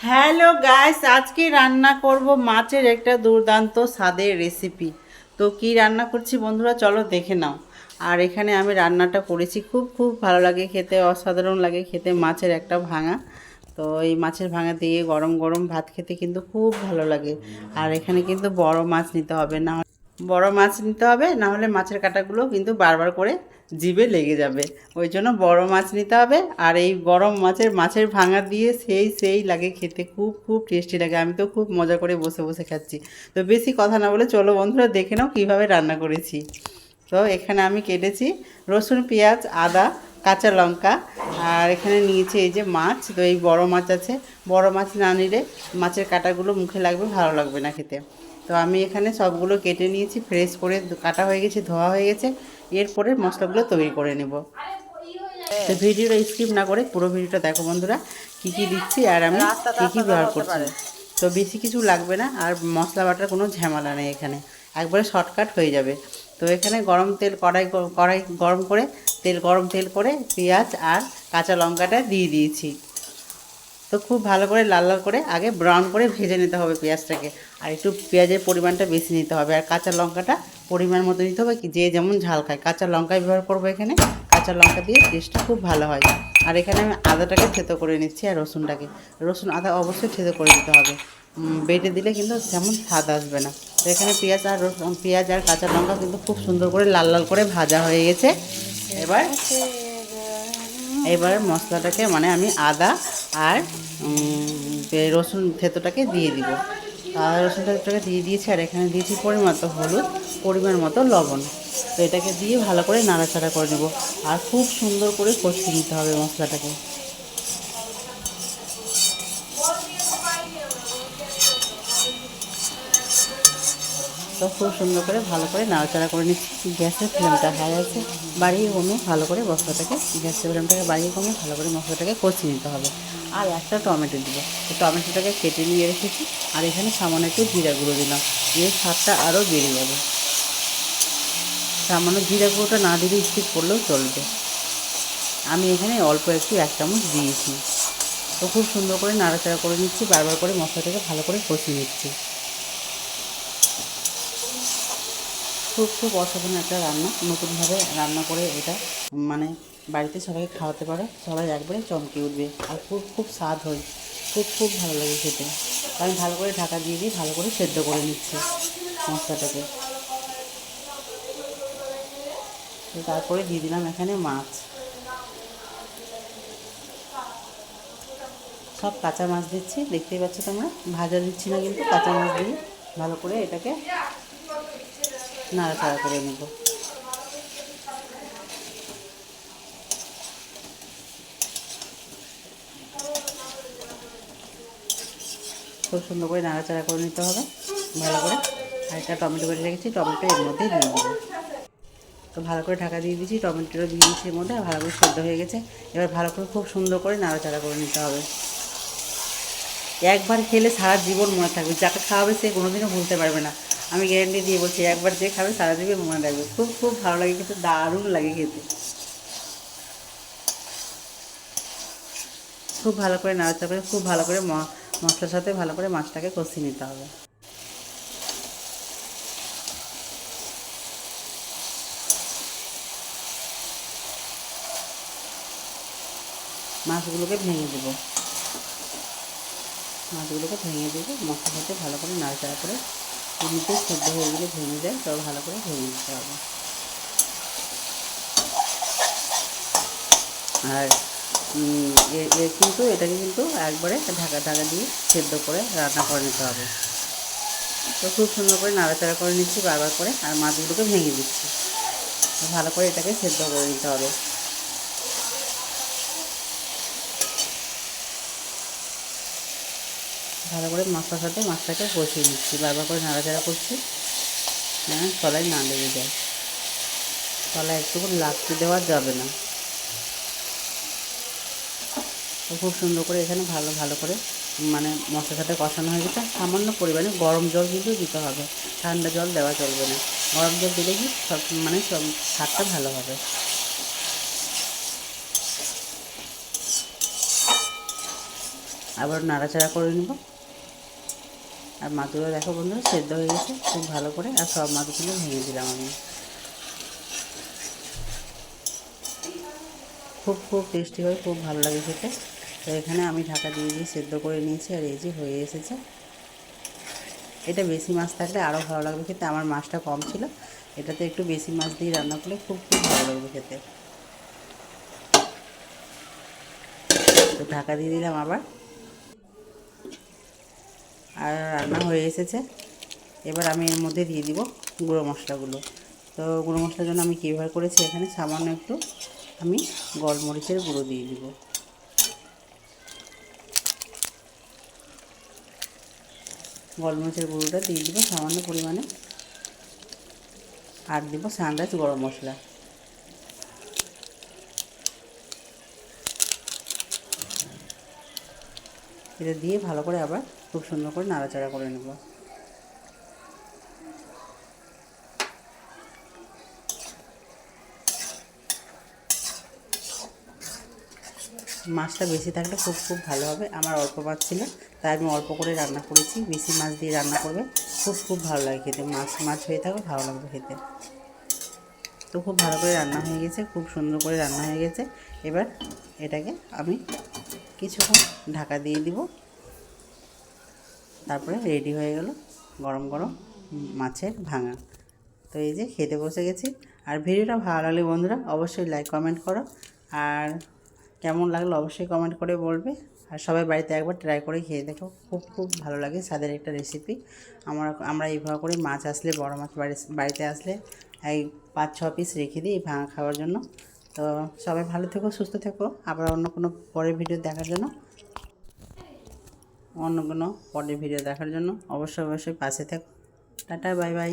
Hello guys, আজকে রান্না করব মাছের একটা দুর্দান্ত স্বাদের রেসিপি তো কি রান্না করছি বন্ধুরা, চলো দেখে নাও। আর এখানে আমি রান্নাটা করেছি, খুব খুব ভালো লাগে খেতে, অসাধারণ লাগে খেতে মাছের একটা ভাঙা। তো এই মাছের ভাঙা দিয়ে গরম গরম ভাত খেতে কিন্তু খুব ভালো লাগে। আর এখানে কিন্তু বড় মাছ নিতে হবে, না বড় মাছ নিতে হবে, না হলে মাছের কাঁটাগুলো কিন্তু বারবার করে জিভে লেগে যাবে। ওই জন্য বড় মাছ নিতে হবে আর এই গরম মাছের মাছের ভাঙা দিয়ে সেই সেই লাগে খেতে। খুব খুব টেস্টি লাগে। আমি তো খুব মজা করে বসে বসে খাচ্ছি। তো বেশি কথা না বলে চলো বন্ধুরা দেখে নাও কীভাবে রান্না করেছি। তো এখানে আমি কেটেছি রসুন, পেঁয়াজ, আদা, কাঁচা লঙ্কা আর এখানে নিয়েছি এই যে মাছ। তো এই বড় মাছ আছে। বড় মাছ না নিলে মাছের কাঁটাগুলো মুখে লাগবে, ভালো লাগবে না খেতে। তো আমি এখানে সবগুলো কেটে নিয়েছি। ফ্রেশ করে কাটা হয়ে গেছে, ধোয়া হয়ে গেছে। এরপরে মশলাগুলো তৈরি করে নেব। তো ভিডিওটা স্কিপ না করে পুরো ভিডিওটা দেখো বন্ধুরা কী কী দিচ্ছি আর আমি কী কী ব্যবহার করছি। তো বেশি কিছু লাগবে না আর মশলা বাটার কোনো ঝামেলা নেই এখানে। একবারে শর্টকাট হয়ে যাবে। তো এখানে গরম তেল কড়াই কড়াই গরম করে তেল গরম তেল করে পেঁয়াজ আর কাঁচা লঙ্কাটা দিয়ে দিয়েছি। তো খুব ভালো করে লাল লাল করে আগে ব্রাউন করে ভেজে নিতে হবে পেঁয়াজটাকে। আর একটু পেঁয়াজের পরিমাণটা বেশি নিতে হবে। আর কাঁচা লঙ্কাটা পরিমাণ মতো নিতে হবে কি যে যেমন ঝাল খায়। কাঁচা লঙ্কা ব্যবহার করব এখানে। কাঁচা লঙ্কা দিয়ে টেস্টটা খুব ভালো হয়। আর এখানে আমি আদাটাকে থেতো করে নিচ্ছি আর রসুনটাকে। রসুন আদা অবশ্যই থেতো করে দিতে হবে। বেটে দিলে কিন্তু তেমন স্বাদ আসবে না। তো এখানে পেঁয়াজ আর রসুন পেঁয়াজ আর কাঁচা লঙ্কা কিন্তু খুব সুন্দর করে লাল লাল করে ভাজা হয়ে গেছে। এবার এবার মশলাটাকে মানে আমি আদা আর রসুন থেতোটাকে দিয়ে দিব। আর রসুন থেতোটাকে দিয়ে দিয়েছি, আর এখানে দিয়েছি পরিমাণ হলুদ, পরিমাণ মতো লবণ। তো এটাকে দিয়ে ভালো করে নাড়াচাড়া করে নেব। আর খুব সুন্দর করে কষিয়ে নিতে হবে মশলাটাকে। তো খুব সুন্দর করে ভালো করে নাড়াচাড়া করে নিচ্ছি। গ্যাসের ফ্লেমটা হাই আছে। বাড়িয়ে কমে ভালো করে মশলাটাকে, গ্যাসের ফ্লেমটাকে বাড়িয়ে কমে ভালো করে মশলাটাকে কষিয়ে নিতে হবে। আর একটা টমেটো দিব। তো টমেটোটাকে কেটে নিয়ে রেখেছি। আর এখানে সামান্য একটু জিরা গুঁড়ো দিলাম। এর স্বাদটা আরও বেড়ে যাবে। সামান্য জিরা গুঁড়োটা না দিলে স্কিপ করলেও চলবে। আমি এখানে অল্প একটু এক চামচ দিয়েছি। তো খুব সুন্দর করে নাড়াচাড়া করে নিচ্ছি। বারবার করে মশলাটাকে ভালো করে কষিয়ে নিচ্ছি। খুব খুব অসাধারণ একটা রান্না। নতুনভাবে রান্না করে এটা মানে বাড়িতে সবাইকে খাওয়াতে পারো, সবাই একবারে চমকে উঠবে। আর খুব খুব স্বাদ হয়। খুব খুব ভালো লাগে খেতে। আমি ভালো করে ঢাকা দিয়ে দিয়ে ভালো করে সেদ্ধ করে নিচ্ছি মশলাটাকে। তারপরে দিয়ে দিলাম এখানে মাছ। সব কাঁচা মাছ দিচ্ছি। দেখতেই পাচ্ছ তোমরা, ভাজা দিচ্ছি না কিন্তু কাঁচা মাছ দিয়ে। ভালো করে এটাকে নাড়াচাড়া করে নেব। খুব সুন্দর করে নাড়াচাড়া করে নিতে হবে, ভালো করে। আর একটা টমেটো কেটে রেখেছি, টমেটো এর মধ্যে দিয়ে দেবো। তো ভালো করে ঢাকা দিয়ে দিয়েছি, টমেটোটা দিয়ে দিয়েছি এর মধ্যে ভালো করে সেদ্ধ হয়ে গেছে। এবার ভালো করে খুব সুন্দর করে নাড়াচাড়া করে নিতে হবে। একবার খেলে সারা জীবন মনে থাকবে। যাকে খাওয়াবে সে কোনোদিনও ভুলতে পারবে না। আমি গ্যারেন্টি দিয়ে বলছি, একবার যে খাবে সারা জীবন মনে রাখবে খুব খুব ভালো লাগে খেতে দারুণ লাগে খেতে। খুব ভালো করে নাড়াচাড়া করে, খুব ভালো করে মশলার সাথে ভালো করে মাছটাকে কষিয়ে নিতে হবে। মাছগুলোকে ভেঙে দেবো। মাছগুলোকে ভেঙে দেবো। মশলার সাথে ভালো করে নাড়াচাড়া করে এমনিতে সেদ্ধ হয়ে গেলে ভেঙে যায় তবে ভালো করে ভেঙে দিতে হবে। আর কিন্তু, এটাকে কিন্তু একবারে ঢাকা ঢাকা দিয়ে সেদ্ধ করে রান্না করে নিতে হবে। তো খুব সুন্দর করে নাড়াচাড়া করে নিচ্ছি, বারবার করে, আর মাছগুলোকে ভেঙে দিচ্ছি। ভালো করে এটাকে সেদ্ধ করে নিতে হবে। ভালো করে মশলার সাথে মাছটাকে কষিয়ে নিচ্ছি, বারবার করে নাড়াচাড়া করছি। যেন তলায় না লেগে যায়। তলায় একটু লাগতে দেওয়া যাবে না। খুব সুন্দর করে এখানে ভালো ভালো করে মানে মশলার সাথে কষানো হয়ে গেছে। সামান্য পরিমাণে গরম জল কিন্তু দিতে হবে। ঠান্ডা জল দেওয়া চলবে না। গরম জল দিলে কি সব মানে সব স্বাদটা ভালো হবে। আবার নাড়াচাড়া করে নেব। আর মাছগুলো দেখো বন্ধুরা, সেদ্ধ হয়ে গেছে, খুব ভালো করে, আর সব মাছগুলো ভেঙে দিলাম আমি। খুব খুব টেস্টি হয়, খুব ভালো লাগে খেতে। তো এখানে আমি ঢাকা দিয়ে দিয়ে সেদ্ধ করে নিয়েছি, আর এই যে হয়ে এসেছে। এটা বেশি মাছ থাকলে আরও ভালো লাগবে খেতে, আমার মাছটা কম ছিল। এটাতে একটু বেশি মাছ দিয়ে রান্না করলে খুব খুব ভালো লাগবে খেতে। তো ঢাকা দিয়ে দিলাম আবার। আর রান্না হয়ে এসেছে। এবার আমি এর মধ্যে দিয়ে দিব গুঁড়ো মশলাগুলো। তো গুঁড়ো মশলার জন্য আমি কীভাবে করেছি এখানে সামান্য একটু আমি গোলমরিচের গুঁড়ো দিয়ে দিব। গোলমরিচের গুঁড়োটা দিয়ে দিব সামান্য পরিমাণে। আর দিব সানরাইজ গরম মশলা। এটা দিয়ে ভালো করে আবার খুব সুন্দর করে নাড়াচাড়া করে নেব। মাছটা বেশি থাকলে খুব খুব ভালো হবে, আমার অল্প মাছ ছিল, তাই আমি অল্প করে রান্না করেছি, বেশি মাছ দিয়ে রান্না করবে, খুব খুব ভালো লাগে খেতে, মাছ মাছ হয়ে থাকবে ভালো লাগবে খেতে। তো খুব ভালো করে রান্না হয়ে গেছে, খুব সুন্দর করে রান্না হয়ে গেছে। এবার এটাকে আমি কিছুক্ষণ ঢাকা দিয়ে দিব। তারপরে রেডি হয়ে গেল গরম গরম মাছের ভাঙা। তো এই যে খেতে বসে গেছি। আর ভিডিওটা ভালো লাগলে বন্ধুরা অবশ্যই লাইক কমেন্ট করো। আর কেমন লাগল অবশ্যই কমেন্ট করে বলবে। আর সবাই বাড়িতে একবার ট্রাই করে খেয়ে দেখো। খুব খুব ভালো লাগে স্বাদের একটা রেসিপি আমরা আমরা এইভাবে করে মাছ আসলে, বড় মাছ বাড়ি বাড়িতে আসলে এই পাঁচ, ছ পিস রেখে দিই ভাঙা খাওয়ার জন্য। তো সবাই ভালো থেকো, সুস্থ থেকো। আবার অন্য কোনো পরের ভিডিও দেখার জন্য। অন্য কোনো পরের ভিডিও দেখার জন্য। অবশ্যই অবশ্যই পাশে থাকো। Tata, bye bye.